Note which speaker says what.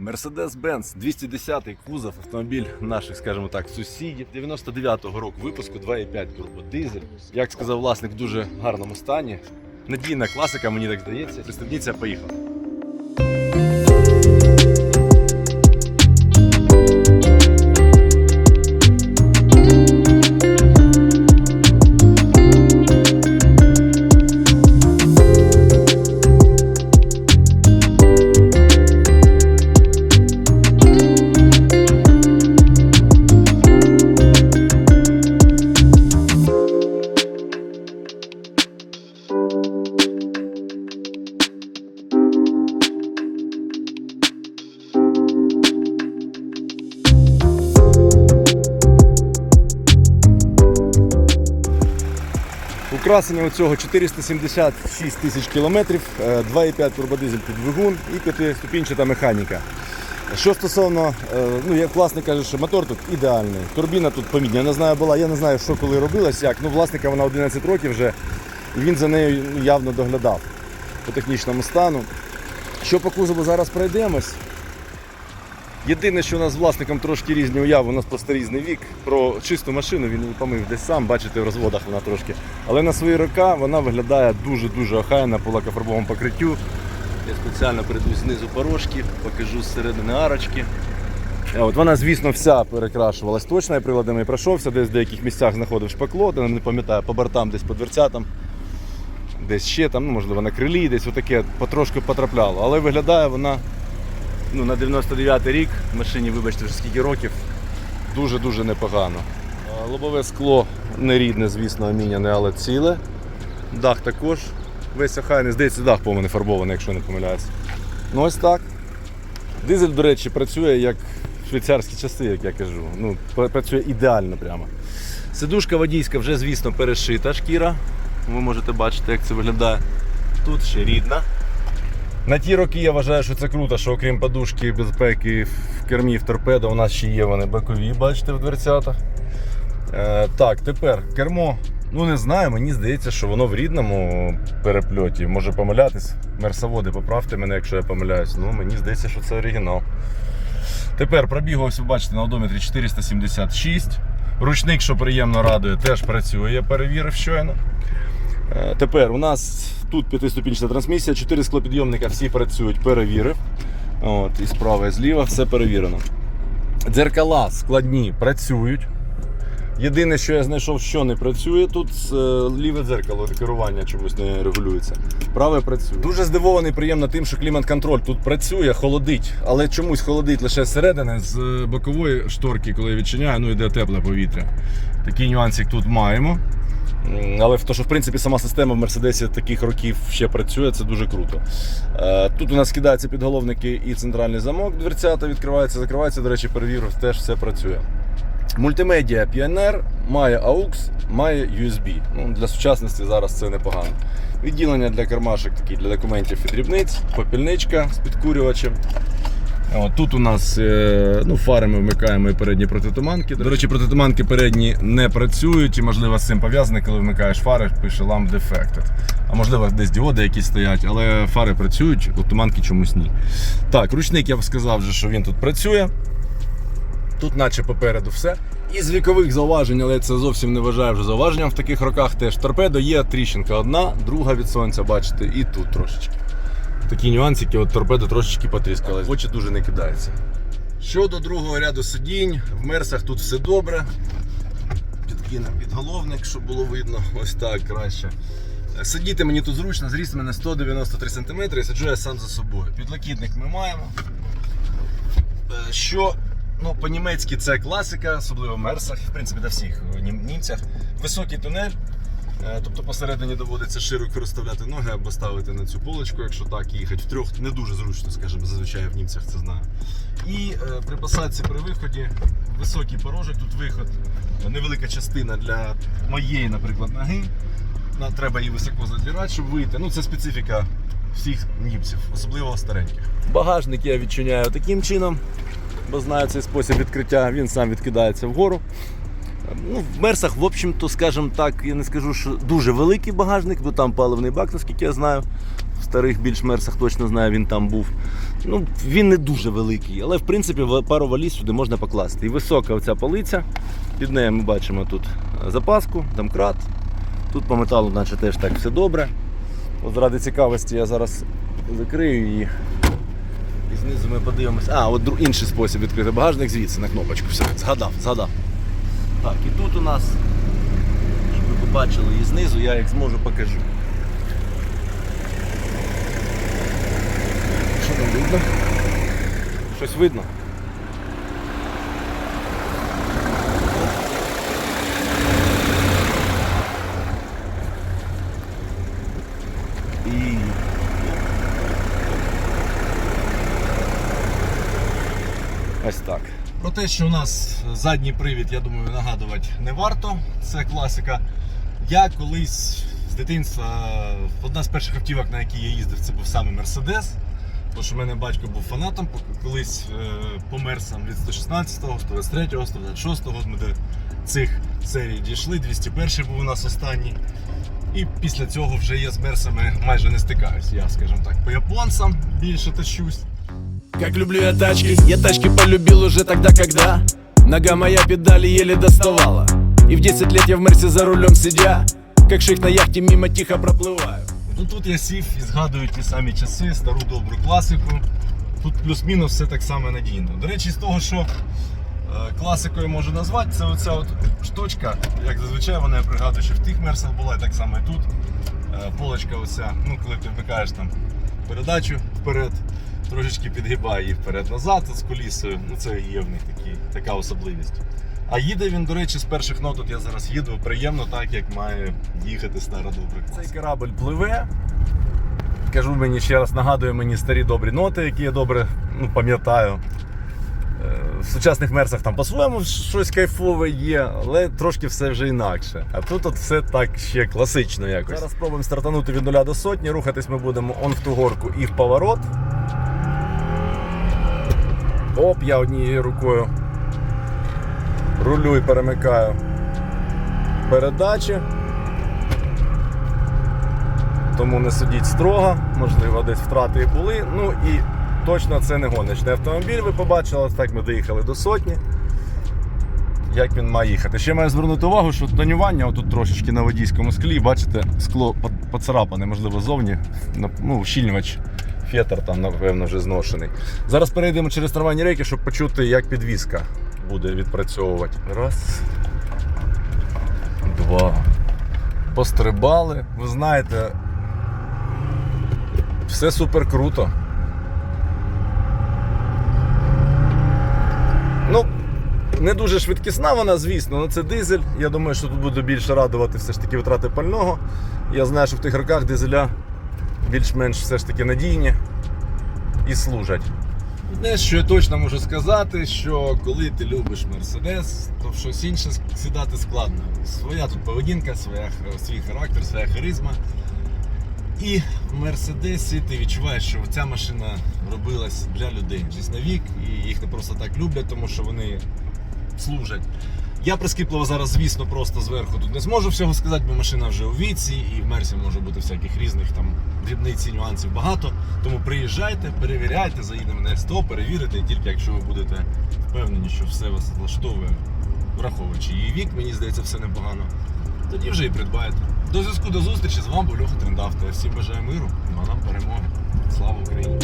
Speaker 1: Mercedes-Benz 210 кузов, автомобіль наших, скажімо так, сусідів. 99-го року випуску 2,5 турбодизель. Як сказав власник, в дуже гарному стані. Надійна класика, мені так здається. Пристебніться, поїхали. Украсення у цього 476 тисяч кілометрів, е, 2,5 турбодизель під двигун і п'ятиступінчата механіка. Що стосовно, е, ну як власник каже, що мотор тут ідеальний, турбіна тут помітна. Я не знаю, була, я не знаю, що коли робилась, як. Ну, власника вона 11 років вже, і він за нею ну, явно доглядав по технічному стану. Що по кузову зараз пройдемось. Єдине, що у нас з власником трошки різні уяви, у нас просто різний вік. Про чисту машину він помив десь сам, бачите, в розводах вона трошки. Але на свої роки вона виглядає дуже-дуже охайно по лакофарбовому покриттю. Я спеціально прийду знизу порожки, покажу зсередини арочки. От вона, звісно, вся перекрашувалась точно, я приладами пройшовся, десь в деяких місцях знаходив шпакло, де не пам'ятаю, по бортам, десь по дверцятам, десь ще там, ну, можливо, на крилі, десь отаке потрошки потрапляло. Але виглядає вона ну, на 99-й рік, машині, вибачте, вже скільки років, дуже-дуже непогано. Лобове скло не рідне, звісно, аміняне, але ціле. Дах також весь охайний, здається, дах повний фарбований, якщо не помиляюсь. Ну ось так. Дизель, до речі, працює як швейцарські часи, як я кажу. Ну, працює ідеально прямо. Сидушка водійська вже, звісно, перешита шкіра. Ви можете бачити, як це виглядає. Тут ще рідна. На ті роки я вважаю, що це круто, що окрім подушки безпеки в кермі в торпедо, у нас ще є вони бокові, бачите, в дверцятах. Е, так, тепер кермо. Ну не знаю, мені здається, що воно в рідному перепльоті. Може помилятись. Мерсоводи, поправте мене, якщо я помиляюсь. Ну, мені здається, що це оригінал. Тепер пробігу, ось ви бачите, на одометрі 476. Ручник, що приємно радує, теж працює, я перевірив щойно. Е, Тепер у нас тут п'ятиступінчата трансмісія, чотири склопідйомника всі працюють, перевірив. От, і справа, і зліва все перевірено. Дзеркала складні працюють. Єдине, що я знайшов, що не працює, тут е, ліве дзеркало керування чомусь не регулюється. Праве працює. Дуже здивований, приємно тим, що клімат-контроль тут працює, холодить, але чомусь холодить лише зсередини, з е, бокової шторки, коли я відчиняю, ну йде тепле повітря. Такий нюансик тут маємо. Але то, що в принципі сама система в Мерседесі таких років ще працює, це дуже круто. Е, Тут у нас скидаються підголовники і центральний замок, дверцята відкривається, закривається. До речі, перевірив, теж все працює. Мультимедіа Pioneer має AUX, має USB. Ну, для сучасності зараз це непогано. Відділення для кармашок такі для документів і дрібниць, попільничка з підкурювачем. От, тут у нас е, ну, фари ми вмикаємо і передні протитуманки. До речі, протитуманки передні не працюють і, можливо, з цим пов'язане, коли вмикаєш фари, пише lamp defected. А можливо, десь діоди якісь стоять, але фари працюють, от туманки чомусь ні. Так, ручник я б сказав, вже, що він тут працює. Тут, наче попереду, все. І з вікових зауважень, але я це зовсім не вважаю вже зауваженням в таких роках теж. Торпедо є тріщинка одна, друга від сонця, бачите, і тут трошечки. Такі нюансики, от торпедо трошечки потріскали. Очі дуже не кидається. Щодо другого ряду сидінь, в мерсах тут все добре. Підкинемо підголовник, щоб було видно. Ось так краще. Сидіти мені тут зручно, зріст мене 193 см і сиджу я сам за собою. Підлокітник ми маємо. Е, Що ну, по-німецьки це класика, особливо в мерсах, в принципі, на всіх німцях. Високий тунель. Е, Тобто посередині доводиться широко розставляти ноги або ставити на цю полочку, якщо так, і їхати втрьох не дуже зручно, скажімо, зазвичай в німцях це знаю. І е, при посадці при виході високий порожок, тут виход, е, невелика частина для моєї, наприклад, ноги. На- Треба її високо задірати, щоб вийти. Ну, це специфіка всіх німців, особливо стареньких. Багажник я відчиняю таким чином, бо знаю цей спосіб відкриття, він сам відкидається вгору. Ну, в Мерсах, в общем-то, скажімо так, я не скажу, що дуже великий багажник, бо там паливний бак, наскільки я знаю. В старих більш мерсах точно знаю, він там був. Ну, він не дуже великий, але в принципі пару валіз сюди можна покласти. І висока оця полиця. Під нею ми бачимо тут е, запаску, домкрат. Тут по металу, наче теж так все добре. От заради цікавості я зараз закрию її. І знизу ми подивимося. А, от інший спосіб відкрити багажник звідси на кнопочку. Все, згадав, згадав. Так, і тут у нас, щоб ви побачили і знизу, я як зможу покажу. Що там видно? Щось видно? І Ось так. Про те, що у нас задній привід, я думаю, нагадувати не варто. Це класика. Я колись з дитинства одна з перших автівок, на якій я їздив, це був саме Мерседес. Тому що в мене батько був фанатом, колись по мерсам від 116-го, 123-го, 126-го ми до цих серій дійшли. 201 був у нас останній. І після цього вже я з мерсами майже не стикаюсь. Я, скажімо так, по японцам більше тащусь.
Speaker 2: Как люблю я тачки, я тачки полюбил уже тогда, когда Нога моя педали еле доставала И в 10 лет я в Мерсе за рулем сидя Как шейх на яхте мимо тихо проплываю
Speaker 1: Ну тут я сів і згадую ті самі часи, стару добру класику. Тут плюс-мінус все так само надійно. До речі, з того, що е, класикою можу назвати, це оця от штучка, як зазвичай вона я пригадую, що в тих мерсах була, і так само і тут. Е, полочка оця, ну коли ти вмикаєш там передачу вперед, трошечки підгибає її вперед-назад з колісою. Ну це є в них такі, така особливість. А їде він, до речі, з перших нот, от я зараз їду, приємно так, як має їхати стара добра. Цей корабль пливе. Кажу мені ще раз, нагадує мені старі добрі ноти, які я добре ну, пам'ятаю. Е, В сучасних мерсах там по-своєму щось кайфове є, але трошки все вже інакше. А тут от все так ще класично якось. Зараз спробуємо стартанути від нуля до сотні, рухатись ми будемо он в ту горку і в поворот. Оп, я однією рукою рулю і перемикаю передачі. Тому не судіть строго, можливо, десь втрати і були. Ну і точно це не гоночний автомобіль. Ви побачили, так ми доїхали до сотні. Як він має їхати. Ще маю звернути увагу, що тонювання отут трошечки на водійському склі, бачите, скло поцарапане, можливо, зовні. Ну, ущільнювач, фетр там, напевно, вже зношений. Зараз перейдемо через трамвайні рейки, щоб почути, як підвізка буде відпрацьовувати. Раз. Два. Пострибали. Ви знаєте, все супер круто. Ну, не дуже швидкісна вона, звісно, але це дизель. Я думаю, що тут буде більше радувати все ж таки витрати пального. Я знаю, що в тих роках дизеля більш-менш все ж таки надійні і служать. Одне, що я точно можу сказати, що коли ти любиш Мерседес, то щось інше сідати складно. Своя тут поведінка, своя, свій характер, своя харизма. І в Мерседесі ти відчуваєш, що ця машина робилась для людей жизнь на вік, і їх не просто так люблять, тому що вони служать. Я прискіпливо зараз, звісно, просто зверху тут не зможу всього сказати, бо машина вже у віці, і в Мерсі може бути всяких різних там дрібниць і нюансів багато. Тому приїжджайте, перевіряйте, заїдемо на СТО, перевірите, тільки якщо ви будете впевнені, що все вас влаштовує, враховуючи її вік, мені здається, все непогано. Тоді вже і придбаєте. До зв'язку до зустрічі з вами був Льоха Трендавто. Всім бажаю миру, ну а нам перемоги. Слава Україні!